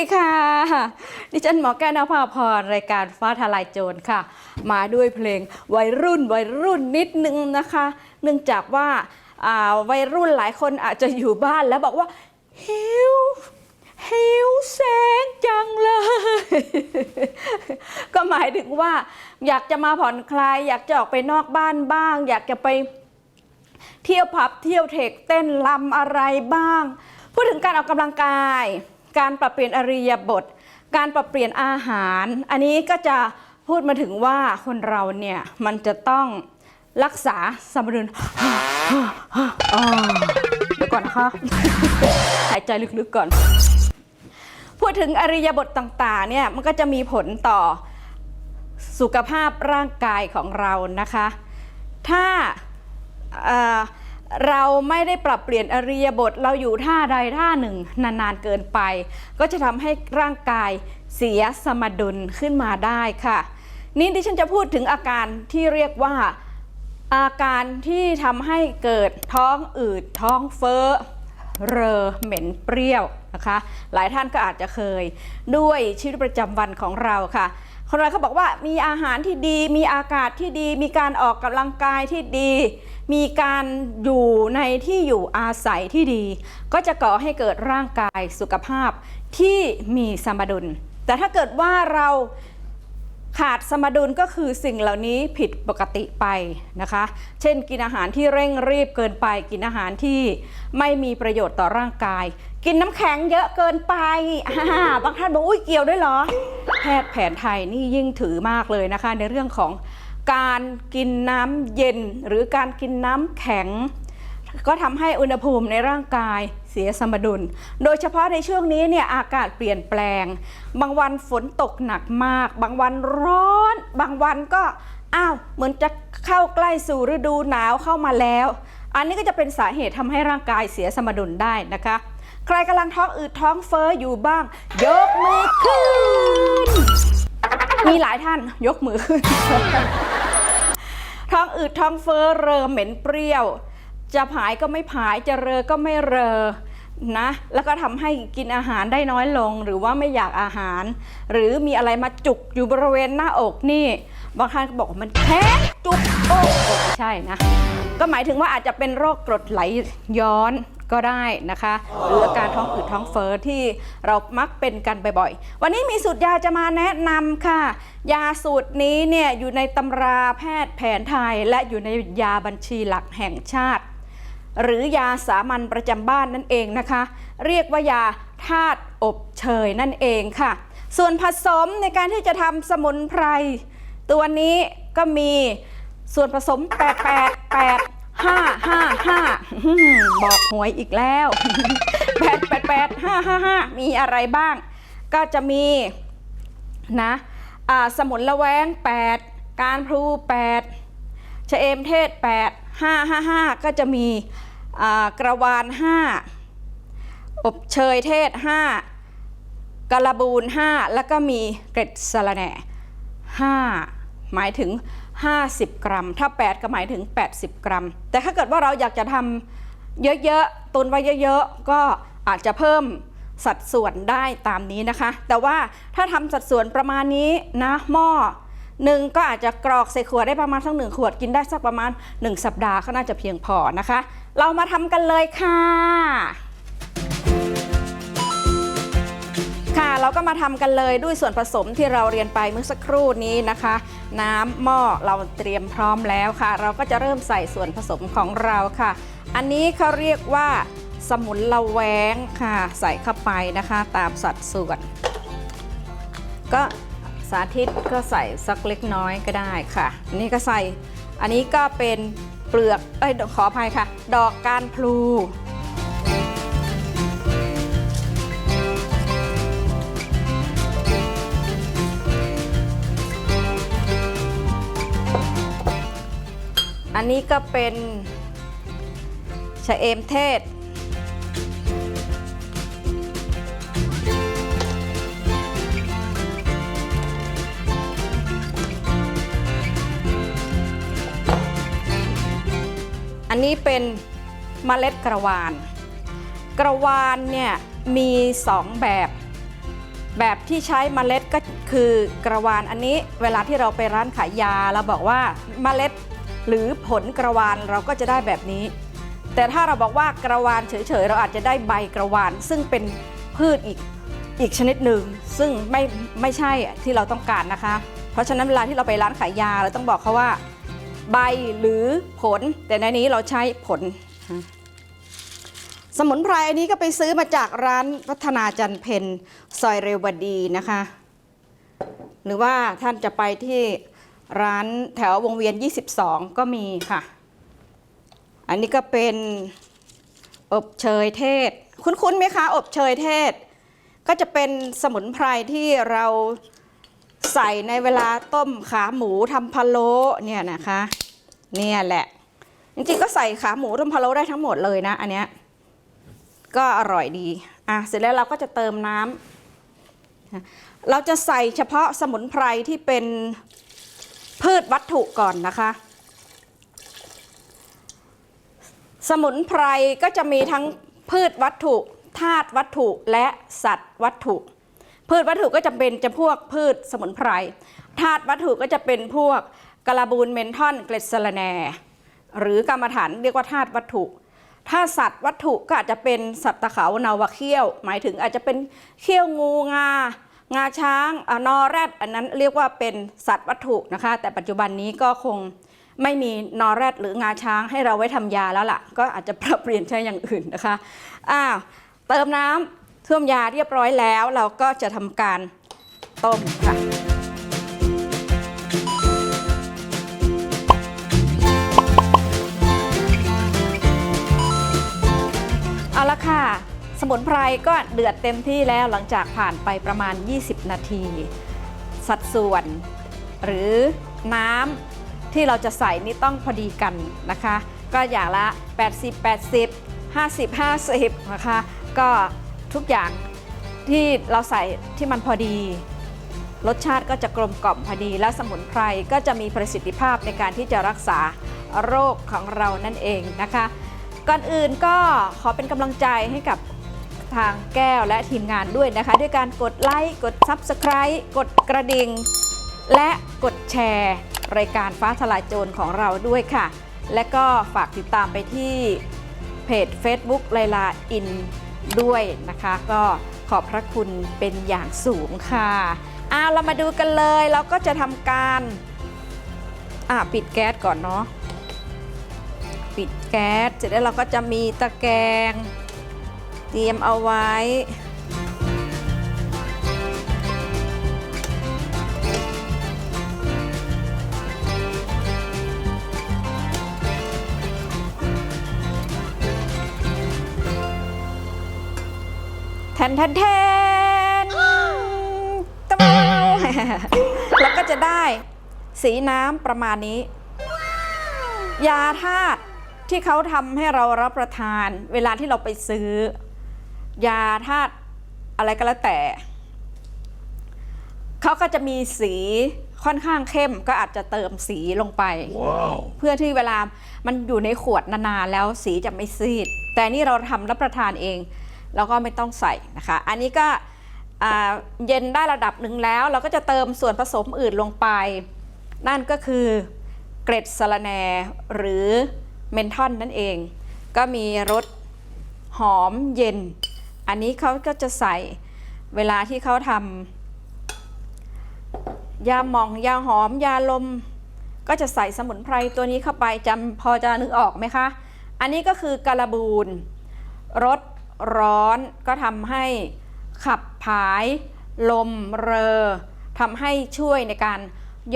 ดีค่ะ ดิฉันหมอแก้วนภาพรรายการฟ้าทลายโจรค่ะ มาด้วยเพลงวัยรุ่นวัยรุ่นนิดนึงนะคะ เนื่องจากว่าาวัยรุ่นหลายคนอาจจะอยู่บ้านแล้วบอกว่าหิวหิวแสงจังเลย ก็หมายถึงว่าอยากจะมาผ่อนคลาย อยากจะออกไปนอกบ้านบ้าง อยากจะไปเที่ยวผับเที่ยวเทคเต้นลำอะไรบ้าง พูดถึงการออกกำลังกาย การปรับเปลี่ยนอริยบท การปรับเปลี่ยนอาหาร อันนี้ก็จะพูดมาถึงว่าคนเราเนี่ยมันจะต้องรักษาสมดุลอ่าเดี๋ยวก่อนนะคะหายใจลึกๆก่อน พูดถึงอริยบทต่างๆเนี่ยมันก็จะมีผลต่อสุขภาพร่างกายของเรานะคะ ถ้า เราไม่ได้ปรับเปลี่ยนอริยบทเราอยู่ท่าใดท่าหนึ่ง นานๆเกินไป ก็จะทำให้ร่างกายเสียสมดุลขึ้นมาได้ค่ะ นี่ดิฉันจะพูดถึงอาการที่เรียกว่าอาการที่ทำให้เกิดท้องอืดท้องเฟ้อเรอเหม็นเปรี้ยวนะคะ หลายท่านก็อาจจะเคยด้วยชีวิตประจำวันของเราค่ะ คนเราเขาบอกว่ามีอาหารที่ดี มีอากาศที่ดี มีการออกกำลังกายที่ดี มีการอยู่ในที่อยู่อาศัยที่ดี ก็จะก่อให้เกิดร่างกายสุขภาพที่มีสมดุล แต่ถ้าเกิดว่าเรา ขาดสมดุลก็คือสิ่งเหล่านี้ผิดปกติไปนะคะ เช่นกินอาหารที่เร่งรีบเกินไป กินอาหารที่ไม่มีประโยชน์ต่อร่างกาย กินน้ำแข็งเยอะเกินไป บางท่านบอกอุ้ยเกี่ยวด้วยเหรอ แพทย์แผนไทยนี่ยิ่งถือมากเลยนะคะ ในเรื่องของการกินน้ำเย็นหรือการกินน้ำแข็ง ก็ทำให้อุณหภูมิในร่างกาย เสียสมดุล โดยเฉพาะในช่วงนี้เนี่ยอากาศเปลี่ยนแปลง บางวันฝนตกหนักมาก บางวันร้อน บางวันก็อ้าวเหมือนจะเข้าใกล้สู่ฤดูหนาวเข้ามาแล้ว อันนี้ก็จะเป็นสาเหตุทำให้ร่างกายเสียสมดุลได้นะคะ ใครกำลังท้องอืดท้องเฟ้ออยู่บ้าง ยกมือขึ้น มีหลายท่านยกมือขึ้น ท้องอืดท้องเฟ้อเรอเหม็นเปรี้ยว จะผายก็ไม่ผายจะเรอก็ไม่เรอนะแล้วก็ทำให้กินอาหารได้น้อยลงหรือว่าไม่อยากอาหาร หรือมีอะไรมาจุกอยู่บริเวณหน้าอกนี่ บางท่านก็บอกว่ามันแข็งจุกอกใช่นะ ก็หมายถึงว่าอาจจะเป็นโรคกรดไหลย้อนก็ได้นะคะ หรืออาการท้องอืดท้องเฟ้อที่เรามักเป็นกันบ่อยๆ วันนี้มีสูตรยาจะมาแนะนำค่ะ ยาสูตรนี้เนี่ยอยู่ในตำราแพทย์แผนไทย และอยู่ในยาบัญชีหลักแห่งชาติ หรือยาสามัญประจำบ้านนั่นเองนะคะ เรียกว่ายาธาตุอบเชยนั่นเองค่ะ ส่วนผสมในการที่จะทำสมุนไพร ตัวนี้ก็มีส่วนผสม 8 8 8 5 5 5อื้อหือบอกหวยอีกแล้ว 8 8 8 5 5 5 มีอะไรบ้าง ก็จะมีนะสมุนละแวง 8 การพลู 8 ชเอมเทศ 8 5 5 5 ก็จะมีกระวาน 5 อบเชยเทศ 5กระบูน 5 แล้วก็มีเกร็ดสะระแหน่ 5 หมายถึง 50 กรัม ถ้า 8 ก็หมายถึง 80 กรัม แต่ถ้าเกิดว่าเราอยากจะทำเยอะๆตุนไว้เยอะๆ ก็อาจจะเพิ่มสัดส่วนได้ตามนี้นะคะ แต่ว่าถ้าทำสัดส่วนประมาณนี้นะหม้อ หนึ่งก็อาจจะกรอกใส่ขวดได้ประมาณสักหนึ่งขวดกินได้สักประมาณ 1 สัปดาห์ก็น่าจะเพียงพอนะคะ เรามาทำกันเลยค่ะค่ะเราก็มาทำกันเลยด้วยส่วนผสมที่เราเรียนไปเมื่อสักครู่นี้นะคะ น้ำหม้อเราเตรียมพร้อมแล้วค่ะ เราก็จะเริ่มใส่ส่วนผสมของเราค่ะ อันนี้เขาเรียกว่าสมุนละแวงค่ะ ใส่เข้าไปนะคะ ตามสัดส่วน ก็ สาธิตก็ใส่สักเล็กน้อยก็ได้ค่ะอันนี้ก็ใส่ อันนี้ก็เป็นเปลือกเอ้ยขออภัยค่ะ ดอกการพลูอันนี้ก็เป็นชะเอมเทศ นี้เป็นเมล็ดกระวาน กระวานเนี่ยมีสองแบบ แบบที่ใช้เมล็ดก็คือกระวานอันนี้เวลาที่เราไปร้านขายยาเราบอกว่าเมล็ดหรือผลกระวานเราก็จะได้แบบนี้ แต่ถ้าเราบอกว่ากระวานเฉยๆเราอาจจะได้ใบกระวาน ซึ่งเป็นพืชอีกอีกชนิดหนึ่งซึ่งไม่ไม่ใช่ที่เราต้องการนะคะ เพราะฉะนั้นเวลาที่เราไปร้านขายยาเราต้องบอกเขาว่า ใบหรือผล แต่ในนี้เราใช้ผล สมุนไพรอันนี้ก็ไปซื้อมาจากร้านพัฒนาจันเพนซอยเรวดีนะคะ หรือว่าท่านจะไปที่ร้านแถววงเวียน 22 ก็มีค่ะ อันนี้ก็เป็นอบเชยเทศ คุ้นๆไหมคะ อบเชยเทศ ก็จะเป็นสมุนไพรที่เรา ใส่ในเวลาต้มขาหมูทำพะโล้เนี่ยนะคะ เนี่ยแหละ จริงๆก็ใส่ขาหมูต้มพะโล้ได้ทั้งหมดเลยนะ อันเนี้ยก็อร่อยดีอะเสร็จแล้วเราก็จะเติมน้ำเราจะใส่เฉพาะสมุนไพรที่เป็นพืชวัตถุก่อนนะคะ สมุนไพรก็จะมีทั้งพืชวัตถุธาตุวัตถุและสัตว์วัตถุ พืชวัตถุก็จะเป็นจะพวกพืชสมุนไพรธาตุวัตถุก็จะเป็นพวกกระบูลเมนทอนเกล็ดสะระแน หรือกรรมฐานเรียกว่าธาตุวัตถุถ้าสัตว์วัตถุก็อาจจะเป็นสัตว์ตะเขานาวาเขี้ยว หมายถึงอาจจะเป็นเขี้ยวงูงา งาช้างอนอแรดอันนั้นเรียกว่าเป็นสัตว์วัตถุนะคะ แต่ปัจจุบันนี้ก็คงไม่มีนอแรดหรืองาช้างให้เราไว้ทำยาแล้วล่ะ ก็อาจจะปรับเปลี่ยนใช้อย่างอื่นนะคะอ้าวเติมน้ำท่วมยาเรียบร้อยแล้ว เราก็จะทำการต้มค่ะ เอาละค่ะ สมุนไพรก็เดือดเต็มที่แล้วหลังจากผ่านไปประมาณ 20 นาที สัดส่วน หรือน้ำที่เราจะใส่นี่ต้องพอดีกันนะคะ ก็อย่างละ 80 80 50 50นะคะก็ ทุกอย่างที่เราใส่ที่มันพอดี รสชาติก็จะกลมกล่อมพอดี และสมุนไพรก็จะมีประสิทธิภาพในการที่จะรักษาโรคของเรานั่นเองนะคะ ก่อนอื่นก็ขอเป็นกำลังใจให้กับทางแก้วและทีมงานด้วยนะคะ ด้วยการกดไลค์กด Subscribe กดกระดิ่ง และกดแชร์ รายการฟ้าทลายโจรของเราด้วยค่ะ และก็ฝากติดตามไปที่เพจ Facebook ไลลาอิน ด้วยนะคะ ก็ขอบพระคุณเป็นอย่างสูงค่ะอ่าเรามาดูกันเลยเราก็จะทำการอ่าปิดแก๊สก่อนเนาะปิดแก๊สเสร็จแล้วเราก็จะมีตะแกรงเตรียมเอาไว้ ทนแทนแทนตะเมาแล้วก็จะได้สีน้ำประมาณนี้ ยาธาตุที่เขาทำให้เรารับประทาน เวลาที่เราไปซื้อ ยาธาตุอะไรก็แล้วแต่เขาก็จะมีสีค่อนข้างเข้มก็อาจจะเติมสีลงไปเพื่อที่เวลามันอยู่ในขวดนานๆแล้วสีจะไม่ซีด แต่นี่เราทำรับประทานเอง เราก็ไม่ต้องใส่นะคะ อันนี้ก็เย็นได้ระดับหนึ่งแล้ว เราก็จะเติมส่วนผสมอื่นลงไป นั่นก็คือเกร็ดสะระแหน่หรือเมนทอนนั่นเอง ก็มีรสหอมเย็น อันนี้เขาก็จะใส่เวลาที่เขาทำยาหมองยาหอมยาลม ก็จะใส่สมุนไพรตัวนี้เข้าไปจำพอจะนึกออกไหมคะ อันนี้ก็คือการบูนรส ร้อนก็ทำให้ขับผาย ลมเรอทำให้ช่วยในการ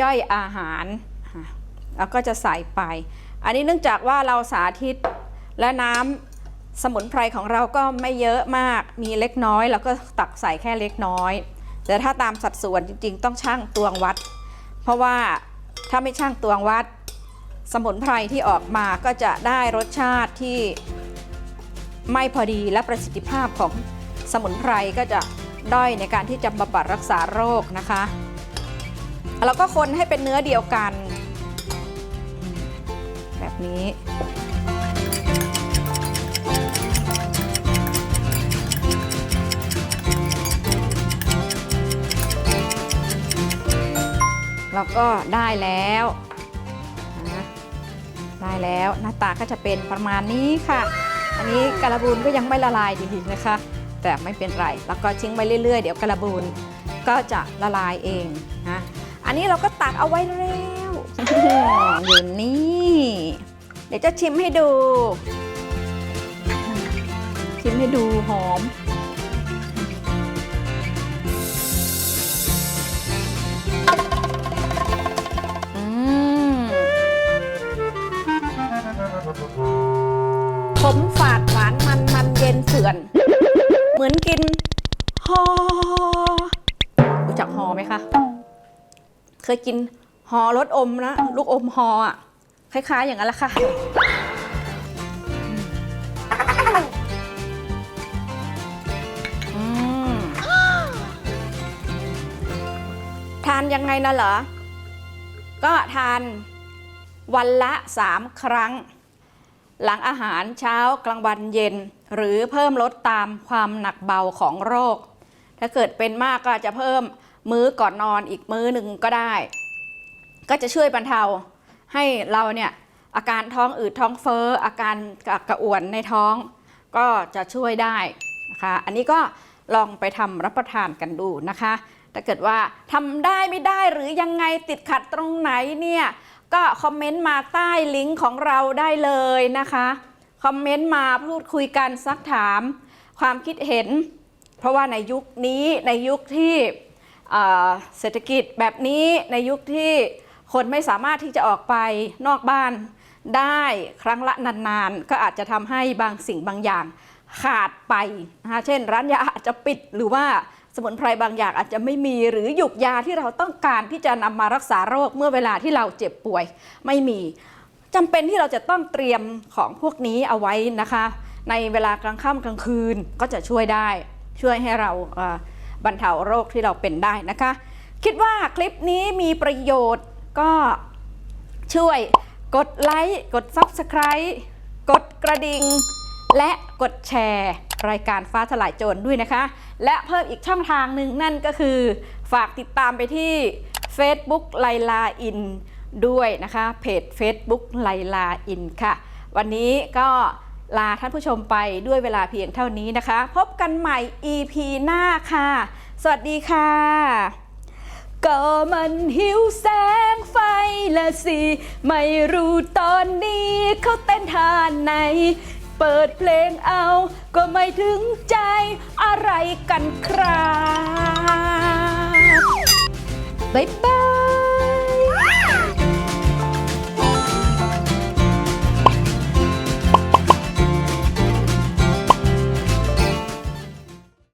ย่อยอาหารแล้วก็จะใส่ไป อันนี้เนื่องจากว่าเราสาธิตและน้ำสมุนไพรของเราก็ไม่เยอะมากมีเล็กน้อยเราก็ตักใส่แค่เล็กน้อย แต่ถ้าตามสัดส่วนจริง ๆ ต้องช่างตวงวัด เพราะว่าถ้าไม่ช่างตวงวัด สมุนไพรที่ออกมาก็จะได้รสชาติที่ ไม่พอดีและประสิทธิภาพของสมุนไพรก็จะด้อยในการที่จะบำบัดรักษาโรคนะคะ แล้วก็คนให้เป็นเนื้อเดียวกัน แบบนี้เราก็ได้แล้วได้แล้วหน้าตาก็จะเป็นประมาณนี้ค่ะ อันนี้กระบูนก็ยังไม่ละลายดีนะคะ แต่ไม่เป็นไร แล้วก็ทิ้งไปเรื่อยๆ เดี๋ยวกระบูนก็จะละลายเองนะ อันนี้เราก็ตักเอาไว้แล้วอยู่นี่ เดี๋ยวจะชิมให้ดู ชิมให้ดูหอม มฝาดหวานมันมันเย็นเสื่อน เหมือนกินฮอรู้จักฮอไหมคะ เคยกินฮอรสอมนะ ลูกอมฮออะ คล้าย ๆ อย่างนั้นแหละค่ะ ทานยังไงนะเหรอ ก็ทานวันละ3ครั้ง หลังอาหารเช้ากลางวันเย็น หรือเพิ่มลดตามความหนักเบาของโรค ถ้าเกิดเป็นมากก็จะเพิ่มมื้อก่อนนอนอีกมื้อหนึ่งก็ได้ ก็จะช่วยบรรเทาให้เราเนี่ยอาการท้องอืดท้องเฟ้ออาการกระกระอ่วนในท้อง ก็จะช่วยได้นะคะ อันนี้ก็ลองไปทำรับประทานกันดูนะคะ ถ้าเกิดว่าทำได้ไม่ได้หรือยังไงติดขัดตรงไหนเนี่ย ก็คอมเมนต์มาใต้ลิงก์ของเราได้เลยนะคะ คอมเมนต์มาพูดคุยกันซักถาม ความคิดเห็น เพราะว่าในยุคนี้ในยุคที่เศรษฐกิจแบบนี้ในยุคที่คนไม่สามารถที่จะออกไปนอกบ้านได้ครั้งละนานๆ ก็อาจจะทำให้บางสิ่งบางอย่างขาดไปนะคะเช่นร้านยาอาจจะปิดหรือว่า สมุนไพรบางอย่างอาจจะไม่มีหรือหยุกยาที่เราต้องการที่จะนำมารักษาโรคเมื่อเวลาที่เราเจ็บป่วย ไม่มีจำเป็นที่เราจะต้องเตรียมของพวกนี้เอาไว้นะคะ ในเวลากลางค่ำกลางคืนก็จะช่วยได้ ช่วยให้เราบรรเทาโรคที่เราเป็นได้นะคะ คิดว่าคลิปนี้มีประโยชน์ก็ช่วยกดไลค์กด Subscribe กดกระดิ่งและกดแชร์ รายการฟ้าทลายโจรด้วยนะคะ และเพิ่มอีกช่องทางหนึ่งนั่นก็คือ ฝากติดตามไปที่ Facebook ไลลาอินด้วยนะคะเพจ Facebook ไลลาอินค่ะ วันนี้ก็ลาท่านผู้ชมไปด้วยเวลาเพียงเท่านี้นะคะ พบกันใหม่ EP หน้าค่ะ สวัสดีค่ะ ก็มันหิวแสงไฟละสิ ไม่รู้ตอนนี้เขาเต้นท่าไหน เปิดเพลงเอา ก็ไม่ถึงใจอะไรกันครับบ๊ายบา